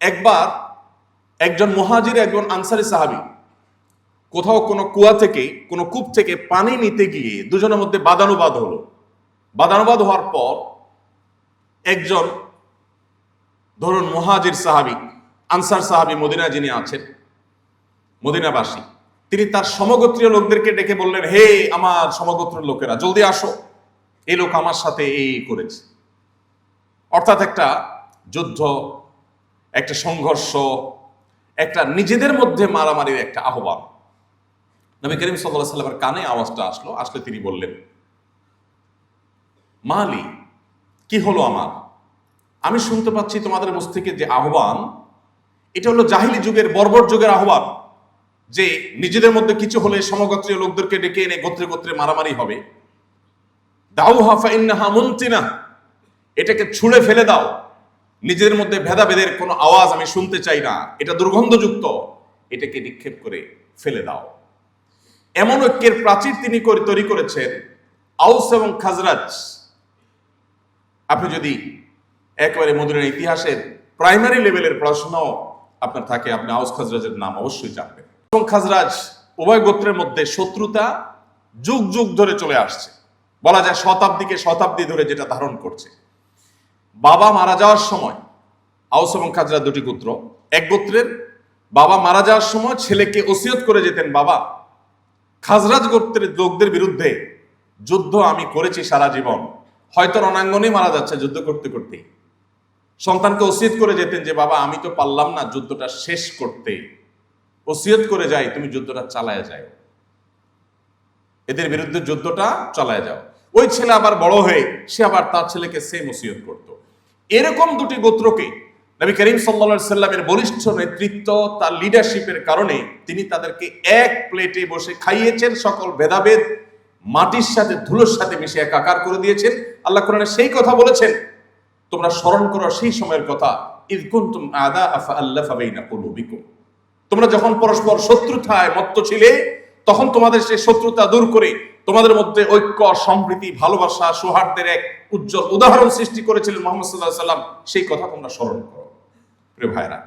একবার একজন মহাজির একজন আনসারি সাহাবি কোথাও কোনো কুয়া থেকে, কোনো কূপ থেকে পানি নিতে গিয়ে দুজনের মধ্যে বাদানুবাদ হলো। বাদানুবাদ হওয়ার পর একজন ধরুন মহাজির সাহাবি, আনসার সাহাবি মদিনা যিনি আছেন, মদিনাবাসী, তিনি তার সমগোত্রীয় লোকদেরকে ডেকে বললেন, হে আমার সমগোত্রের লোকেরা, জলদি আসো। এই লোক আমার সাথে এই করেছে। অর্থাৎ একটা যুদ্ধ একটা সংঘর্ষ, একটা নিজেদের মধ্যে মারামারির একটা আহ্বান। নবী করিম সাল্লাহ সাল্লামের কানে আওয়াজটা আসলো, আসলে তিনি বললেন, মালি, কি হলো আমার? আমি শুনতে পাচ্ছি তোমাদের মুখ থেকে যে আহ্বান, এটা হলো জাহিলি যুগের, বর্বর যুগের আহ্বান, যে নিজেদের মধ্যে কিছু হলে সমগোত্রীয় লোকদেরকে ডেকে এনে গোত্রে গোত্রে মারামারি হবে। দাউ হাফা মুনতিনা, এটাকে ছুঁড়ে ফেলে দাও। নিজেদের মধ্যে ভেদাভেদের কোনো আওয়াজ আমি শুনতে চাই না। এটা দুর্গন্ধযুক্ত। এটাকে নিক্ষেপ করে ফেলে দাও। এমন ঐক্যের প্রাচীর তিনি করে তৈরি করেছেন, আউস এবং খাজরাজ। আপনি যদি একেবারে মদিনার ইতিহাসের প্রাইমারি লেভেলের পড়াশোনাও আপনার থাকে, আপনি আউস খাজরাজের নাম অবশ্যই জানবেন। এবং খাজরাজ উভয় গোত্রের মধ্যে শত্রুতা যুগ যুগ ধরে চলে আসছে। বলা যায় শতাব্দীকে শতাব্দী ধরে যেটা ধারণ করছে। বাবা মারা যাওয়ার সময় আউস এবং খাজরা দুটি গোত্র এক গোত্রের, বাবা মারা যাওয়ার সময় ছেলেকে ওসিয়ত করে যেতেন, বাবা, খাজরাজ গোত্রের লোকদের বিরুদ্ধে যুদ্ধ আমি করেছি সারা জীবন। হয়তো রণাঙ্গনে মারা যাচ্ছে যুদ্ধ করতে করতে সন্তানকে ওসিয়ত করে যেতেন যে, বাবা, আমি তো পারলাম না যুদ্ধটা শেষ করতে। ওসিয়ত করে যাই, তুমি যুদ্ধটা চালায় যাও। এদের বিরুদ্ধে যুদ্ধটা চালায় যাও। ওই ছেলে আবার বড় হয়ে সে আবার তার ছেলেকে সেম ওসিয়ত করত। এরকম দুটি গোত্রকে নবী করিম সাল্লা সাল্লামের বলিষ্ঠ নেতৃত্ব, তার লিডারশিপের কারণে তিনি তাদেরকে এক প্লেটে বসে খাইয়েছেন, সকল ভেদাভেদ মাটির সাথে, ধুলোর সাথে মিশে একাকার করে দিয়েছেন। আল্লাহ কোরআনে সেই কথা বলেছেন, তোমরা স্মরণ করো সেই সময়ের কথা আদা আফা আল্লাহ ফাবাইনা কুলুবিকুম। তোমরা যখন পরস্পর শত্রুতায় মত্ত ছিলে, তখন তোমাদের সেই শত্রুতা দূর করে তোমাদের মধ্যে ঐক্য, সম্প্রীতি, ভালোবাসা সৌহার্দ্যের এক উজ্জ্বল উদাহরণ সৃষ্টি করেছিলেন মোহাম্মদ সাল্লাহ সাল্লাম সেই কথা তোমরা স্মরণ করো। প্রিয় ভাইরা